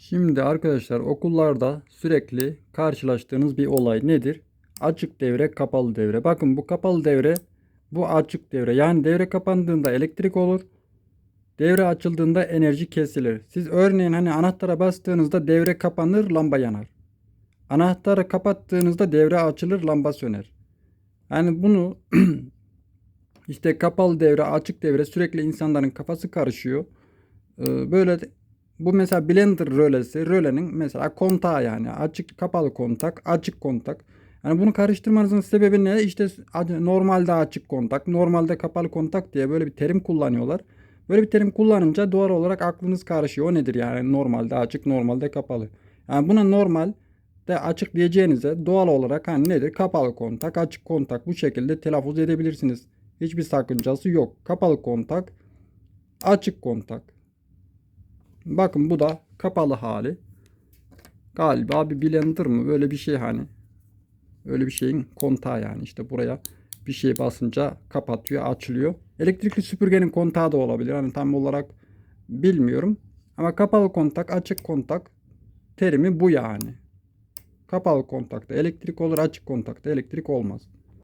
Şimdi arkadaşlar okullarda sürekli karşılaştığınız bir olay nedir? Açık devre, kapalı devre. Bakın bu kapalı devre, bu açık devre. Yani devre kapandığında elektrik olur. Devre açıldığında enerji kesilir. Siz örneğin hani anahtara bastığınızda devre kapanır, lamba yanar. Anahtarı kapattığınızda devre açılır, lamba söner. Yani bunu işte kapalı devre, açık devre sürekli insanların kafası karışıyor. Ee, Böyle bu mesela blender rölesi, rölenin mesela kontağı yani açık kapalı kontak, açık kontak. Yani bunu karıştırmanızın sebebi ne? İşte normalde açık kontak, normalde kapalı kontak diye böyle bir terim kullanıyorlar. Böyle bir terim kullanınca doğal olarak aklınız karışıyor. O nedir yani normalde açık, normalde kapalı. Yani buna normal de açık diyeceğinize doğal olarak hani nedir? Kapalı kontak, açık kontak bu şekilde telaffuz edebilirsiniz. Hiçbir sakıncası yok. Kapalı kontak, açık kontak. Bakın bu da kapalı hali. Galiba bir blender mı? Böyle bir şey hani. Öyle bir şeyin kontağı yani. işte buraya bir şey basınca kapatıyor, açılıyor. Elektrikli süpürgenin kontağı da olabilir. Hani tam olarak bilmiyorum. Ama kapalı kontak, açık kontak terimi bu yani. Kapalı kontakta elektrik olur, açık kontakta elektrik olmaz.